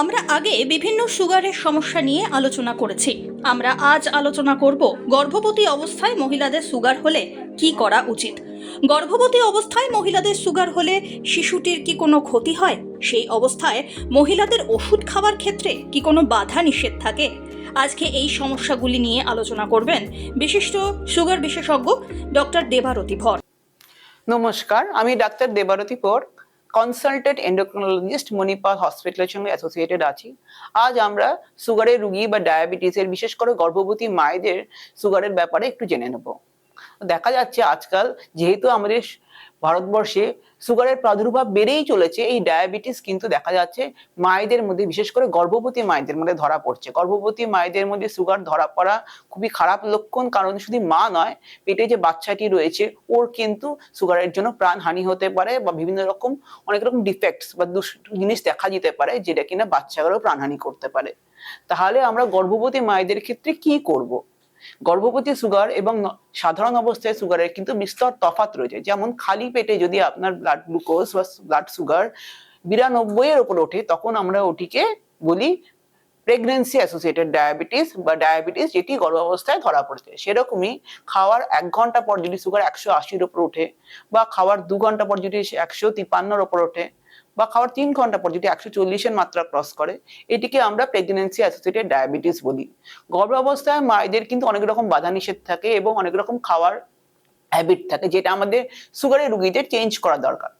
আমরা আগে বিভিন্ন সুগারের সমস্যা নিয়ে আলোচনা করেছি। আমরা আজ আলোচনা করব গর্ভবতী অবস্থায় মহিলাদের সুগার হলে কি করা উচিত। গর্ভবতী অবস্থায় মহিলাদের সুগার হলে শিশুটির কি কোনো ক্ষতি হয়? সেই অবস্থায় মহিলাদের ওষুধ খাওয়ার ক্ষেত্রে কি কোনো বাধা নিষেধ থাকে? আজকে এই সমস্যাগুলি নিয়ে আলোচনা করবেন বিশিষ্ট সুগার বিশেষজ্ঞ ডক্টর দেবারতী ভর। নমস্কার, আমি ডাক্তার দেবারতী পর কনসালটেন্ট এন্ডোক্রিনোলজিস্ট মণিপাল হসপিটালের সঙ্গে অ্যাসোসিয়েটেড আছি। আজ আমরা সুগারের রুগী বা ডায়াবেটিসের বিশেষ করে গর্ভবতী মায়েদের সুগারের ব্যাপারে একটু জেনে নেব। দেখা যাচ্ছে আজকাল যেহেতু আমাদের ভারতবর্ষে সুগারের প্রাদুর্ভাব বেড়েই চলেছে, এই ডায়াবেটিস কিন্তু দেখা যাচ্ছে মায়েদের মধ্যে, বিশেষ করে গর্ভবতী মায়েদের মধ্যে ধরা পড়ছে গর্ভবতী মায়েদের মধ্যে সুগার ধরা পড়া খুবই খারাপ লক্ষণ, কারণ শুধু মা নয়, পেটে যে বাচ্চাটি রয়েছে, ওর কিন্তু সুগারের জন্য প্রাণহানি হতে পারে বা বিভিন্ন রকম, অনেক রকম ডিফেক্টস বা জিনিস দেখা যেতে পারে যেটা কিনা বাচ্চাগুলো প্রাণহানি করতে পারে তাহলে আমরা গর্ভবতী মায়েদের ক্ষেত্রে কি করব। গর্ভবতী সুগার এবং সাধারণ অবস্থায় সুগারের কিন্তু বিস্তর তফাৎ রয়েছে। যেমন খালি পেটে যদি আপনার ব্লাড গ্লুকোজ বা ব্লাড সুগার বিরানব্বই এর উপর ওঠে, তখন আমরা ওটিকে বলি প্রেগনেন্সি অ্যাসোসিয়েটেড ডায়াবেটিস বা ডায়াবেটিস যেটি গর্ভাবস্থায় ধরা পড়ছে। সেরকমই খাওয়ার এক ঘণ্টা পর যদি সুগার একশো আশির উপর ওঠে বা খাওয়ার দু ঘণ্টা পর যদি একশো তিপ্পান্নর উপর ওঠে বা খাওয়ার তিন ঘণ্টা পর যদি একশো চল্লিশের মাত্রা ক্রস করে, এটিকে আমরা প্রেগনেন্সি অ্যাসোসিয়েটেড ডায়াবেটিস বলি। গর্ভাবস্থায় মায়েদের কিন্তু অনেক রকম বাধা নিষেধ থাকে এবং অনেক রকম খাওয়ার হ্যাবিট থাকে, যেটা আমাদের সুগারের রুগীদের চেঞ্জ করা দরকার।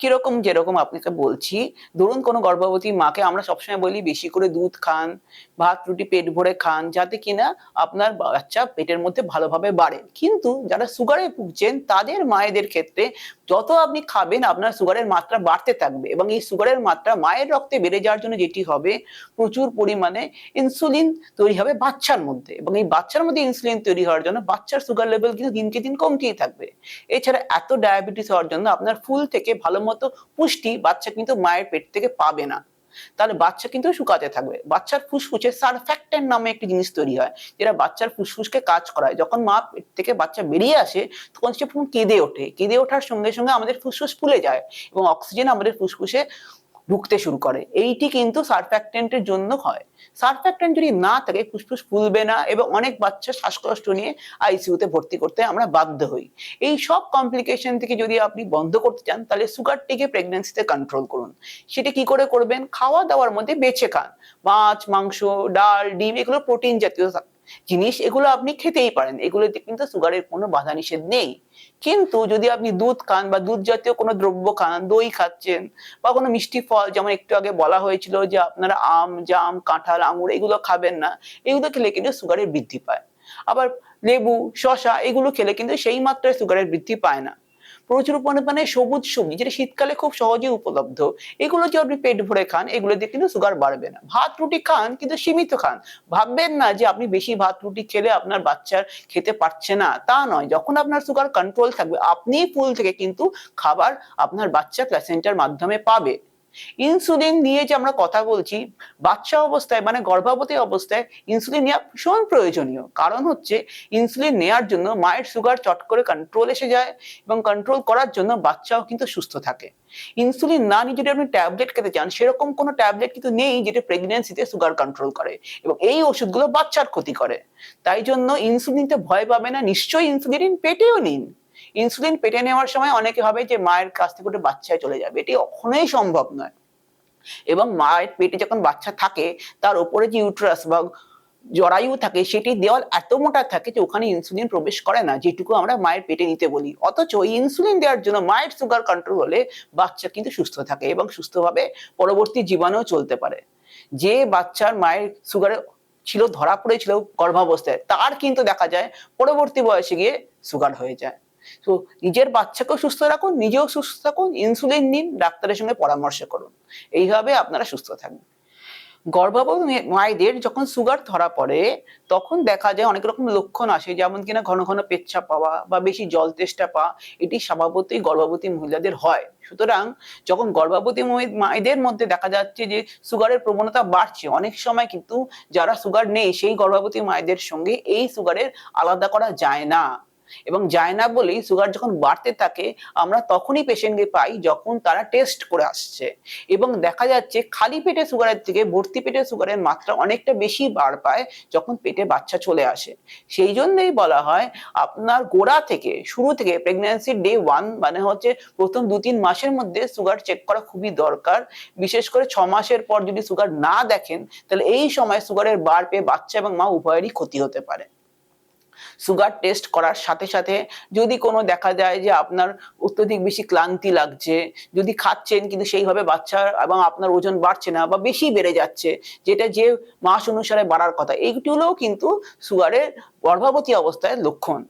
কীরকম যেরকম আপনাকে বলছি, ধরুন কোনো গর্ভবতী মাকে আমরা সবসময় বলি বেশি করে দুধ খান, ভাত, রুটি, পেট ভরে খান, যাতে কিনা আপনার বাচ্চা পেটের মধ্যে ভালোভাবে বাড়ে। কিন্তু যারা সুগারে ভুগছেন, তাদের মায়েদের ক্ষেত্রে যত আপনি খাবেন, আপনার সুগারের মাত্রা বাড়তে থাকবে এবং এই সুগারের মাত্রা মায়ের রক্তে বেড়ে যাওয়ার জন্য যেটি হবে, প্রচুর পরিমাণে ইনসুলিন তৈরি হবে বাচ্চার মধ্যে এবং এই বাচ্চার মধ্যে ইনসুলিন তৈরি হওয়ার জন্য বাচ্চার সুগার লেভেল কিন্তু দিনকে দিন কমতেই থাকবে। এছাড়া এত ডায়াবেটিস হওয়ার জন্য আপনার ফুল থেকে ভালো মতো পুষ্টি বাচ্চা কিন্তু মায়ের পেট থেকে পাবে না। তাহলে বাচ্চা কিন্তু শুকাতে থাকবে। বাচ্চার ফুসফুসে সারফ্যাক্টেন্ট নামে একটি জিনিস তৈরি হয়, যেটা বাচ্চার ফুসফুসকে কাজ করায়। যখন মা পেট থেকে বাচ্চা বেরিয়ে আসে, তখন সে কেঁদে ওঠে। কেঁদে ওঠার সঙ্গে সঙ্গে আমাদের ফুসফুস ফুলে যায় এবং অক্সিজেন আমাদের ফুসফুসে ঢুকতে শুরু করে। এইটি কিন্তু সারফ্যাক্টেন্টের জন্য হয়। সারফ্যাক্টেন্ট যদি না থাকে, ফুসফুস ফুলবে না এবং অনেক বাচ্চা শ্বাসকষ্ট নিয়ে আইসিইউতে ভর্তি করতে আমরা বাধ্য হই। এই সব কমপ্লিকেশন থেকে যদি আপনি বন্ধ করতে চান, তাহলে সুগারটিকে প্রেগনেন্সিতে কন্ট্রোল করুন। সেটা কি করে করবেন? খাওয়া দাওয়ার মধ্যে বেছে খান। মাছ, মাংস, ডাল, ডিম, এগুলো প্রোটিন জাতীয় জিনিস এগুলো আপনি খেতেই পারেন। এগুলোতে কিন্তু সুগারের কোনো বাধা নিষেধ নেই। কিন্তু যদি আপনি দুধ খান বা দুধ জাতীয় কোনো দ্রব্য খান, দই খাচ্ছেন বা কোনো মিষ্টি ফল, যেমন একটু আগে বলা হয়েছিল যে আপনারা আম, জাম, কাঁঠাল, আঙুর এগুলো খাবেন না। এগুলো খেলে কিন্তু সুগারের বৃদ্ধি পায়। আবার লেবু শশা এগুলো খেলে কিন্তু সেই মাত্রায় সুগারের বৃদ্ধি পায় না। প্রচুর পরিমাণে সবুজ সবজি যেটা শীতকালে খুব সহজে উপলব্ধ। এগুলো যদি আপনি পেট ভরে খান, এগুলো দিয়ে কিন্তু সুগার বাড়বে না। ভাত, রুটি খান, কিন্তু সীমিত খান। ভাববেন না যে আপনি বেশি ভাত, রুটি খেলে আপনার বাচ্চার খেতে পারছে না। তা নয়, যখন আপনার সুগার কন্ট্রোল থাকবে আপনি ফুল থেকে কিন্তু খাবার আপনার বাচ্চা প্লাসেন্টার মাধ্যমে পাবে। ইনসুলিন নিয়ে যে আমরা কথা বলছি, বাচ্চা অবস্থায় মানে গর্ভবতী অবস্থায় ইনসুলিন নেওয়া ভীষণ প্রয়োজনীয়। কারণ হচ্ছে ইনসুলিন নেওয়ার জন্য মায়ের সুগার চট করে কন্ট্রোল এসে যায় এবং কন্ট্রোল করার জন্য বাচ্চাও কিন্তু সুস্থ থাকে। ইনসুলিন না নিয়ে যদি আপনি ট্যাবলেট খেতে চান, সেরকম কোনো ট্যাবলেট কিন্তু নেই যেটা প্রেগনেন্সিতে সুগার কন্ট্রোল করে এবং এই ওষুধগুলো বাচ্চার ক্ষতি করে। তাই জন্য ইনসুলিনতে ভয় পাবে না, নিশ্চয়ই ইনসুলিন পেটেও নিন। ইনসুলিন পেটে নেওয়ার সময় অনেকে ভাবে যে মায়ের কাছ থেকে ওটা বাচ্চায় চলে যাবে। এটি কখনোই সম্ভব নয়। এবং মায়ের পেটে যখন বাচ্চা থাকে, তার উপরে যে ইউট্রাস বা জরায়ু থাকে, সেটি দেওয়াল এত মোটা থাকে যে ওখানে ইনসুলিন প্রবেশ করে না, যেটুকু আমরা মায়ের পেটে নিতে বলি। অথচ ইনসুলিন দেওয়ার জন্য মায়ের সুগার কন্ট্রোল হলে বাচ্চা কিন্তু সুস্থ থাকে এবং সুস্থভাবে পরবর্তী জীবনেও চলতে পারে। যে বাচ্চার মায়ের সুগারে ছিল, ধরা পড়েছিল গর্ভাবস্থায়, তার কিন্তু দেখা যায় পরবর্তী বয়সে গিয়ে সুগার হয়ে যায়। তো নিজের বাচ্চাকেও সুস্থ রাখুন, নিজেও সুস্থ থাকুন ইনসুলিন নিন, ডাক্তারের সঙ্গে পরামর্শ করুন। এইভাবে আপনারা সুস্থ থাকবেন। গর্ভবতী মায়েদের যখন সুগার ধরা পড়ে, তখন দেখা যায় অনেক রকম লক্ষণ আসে, যেমন কিনা ঘন ঘন পেচ্ছাপ পাওয়া বা বেশি জল তেষ্টা পাওয়া, এটি স্বভাবতই গর্ভবতী মহিলাদের হয়। সুতরাং যখন গর্ভবতী মায়েদের মধ্যে দেখা যাচ্ছে যে সুগারের প্রবণতা বাড়ছে, অনেক সময় কিন্তু যারা সুগার নেই, সেই গর্ভবতী মায়েদের সঙ্গে এই সুগারের আলাদা করা যায় না। এবং যায় না বলেই সুগার যখন বাড়তে থাকে, আমরা তখনই পেশেন্টকে পাই যখন তারা টেস্ট করে আসছে। এবং দেখা যাচ্ছে খালি পেটে সুগারের থেকে ভর্তি পেটে সুগারের মাত্রা অনেকটা বেশি বার পায় যখন পেটে বাচ্চা চলে আসে। সেই জন্যই বলা হয়, আপনার গোড়া থেকে, শুরু থেকে প্রেগন্যান্সি ডে ওয়ান মানে হচ্ছে প্রথম দু তিন মাসের মধ্যে সুগার চেক করা খুবই দরকার। বিশেষ করে ছ মাসের পর যদি সুগার না দেখেন, তাহলে এই সময় সুগারের বার পেয়ে বাচ্চা এবং মা উভয়েরই ক্ষতি হতে পারে। সুগার টেস্ট করার সাথে সাথে যদি কোনো দেখা যায় যে আপনার অত্যধিক বেশি ক্লান্তি লাগছে, যদি খাচ্ছেন কিন্তু সেইভাবে বাচ্চার এবং আপনার ওজন বাড়ছে না বা বেশি বেড়ে যাচ্ছে, যেটা যে মাস অনুসারে বাড়ার কথা, এইগুলোও কিন্তু সুগারের গর্ভবতী অবস্থায় লক্ষণ।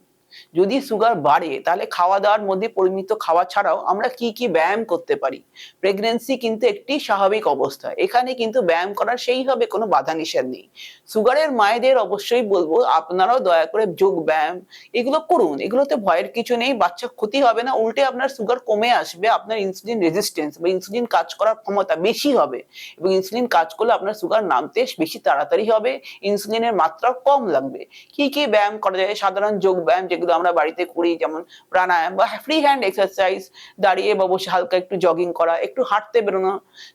যদি সুগার বাড়ে, তাহলে খাওয়া দাওয়ার মধ্যে পরিমিত খাওয়া ছাড়াও আমরা কি কি ব্যায়াম করতে পারি? প্রেগনেন্সি কিন্তু একটি স্বাভাবিক অবস্থা। এখানে কিন্তু ব্যায়াম করার সেইভাবে কোনো বাধা নিষেধ নেই সুগারের মায়েদের অবশ্যই বলব, আপনারাও দয়া করে যোগ ব্যায়াম, এগুলো করুন। এগুলোতে ভয়ের কিছু নেই, বাচ্চা ক্ষতি হবে না, উল্টে আপনার সুগার কমে আসবে, আপনার ইনসুলিন রেজিস্ট্যান্স বা ইনসুলিন কাজ করার ক্ষমতা বেশি হবে এবং ইনসুলিন কাজ করলে আপনার সুগার নামতে বেশি তাড়াতাড়ি হবে ইনসুলিনের মাত্রা কম লাগবে। কি কি ব্যায়াম করা যায়? সাধারণ যোগ ব্যায়াম যেগুলো আমরা বাড়িতে করি, যেমন প্রাণায়াম বা ফ্রি হ্যান্ড এক্সারসাইজ দাঁড়িয়ে বা বসে হালকা একটু জগিং করা, একটু হাঁটতে বেরোনো।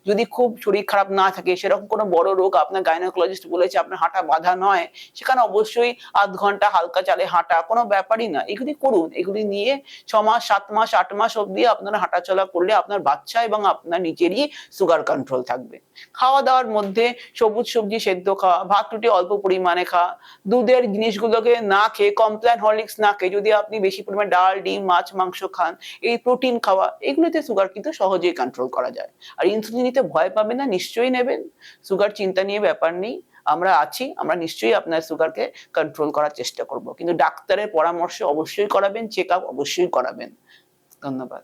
যদি খুব শরীর খারাপ না থাকে, সেরকম কোনো বড় রোগ আপনার গাইনোকোলজিস্ট বলেছে, আপনার হাঁটা বাধা নয়। সেখানে অবশ্যই আধ ঘণ্টা হালকা চালে হাঁটা, কোনো ব্যাপারই না। এগুলি করুন, এগুলি নিয়ে ছ মাস, সাত মাস, আট মাস অবধি আপনারা হাঁটাচলা করলে আপনার বাচ্চা এবং আপনার নিজেরই সুগার কন্ট্রোল থাকবে। খাওয়া দাওয়ার মধ্যে সবুজ সবজি সেদ্ধ খাওয়া, ভাত রুটি অল্প পরিমাণে খাওয়া, দুধের জিনিসগুলোকে না খেয়ে কমপ্ল্যান হরলিক্স না খেয়ে যদি আপনি বেশি পরিমাণে ডাল, ডিম, মাছ, মাংস খান, এই প্রোটিন খাওয়া, এগুলোতে সুগার কিন্তু সহজেই কন্ট্রোল করা যায়। আর ইনসুলিন নিতে ভয় পাবেন না, নিশ্চয়ই নেবেন। সুগার চিন্তা নিয়ে ব্যাপার নেই, আমরা আছি, আমরা নিশ্চয়ই আপনার সুগারকে কন্ট্রোল করার চেষ্টা করব। কিন্তু ডাক্তারের পরামর্শ অবশ্যই করাবেন চেক আপ অবশ্যই করাবেন। ধন্যবাদ।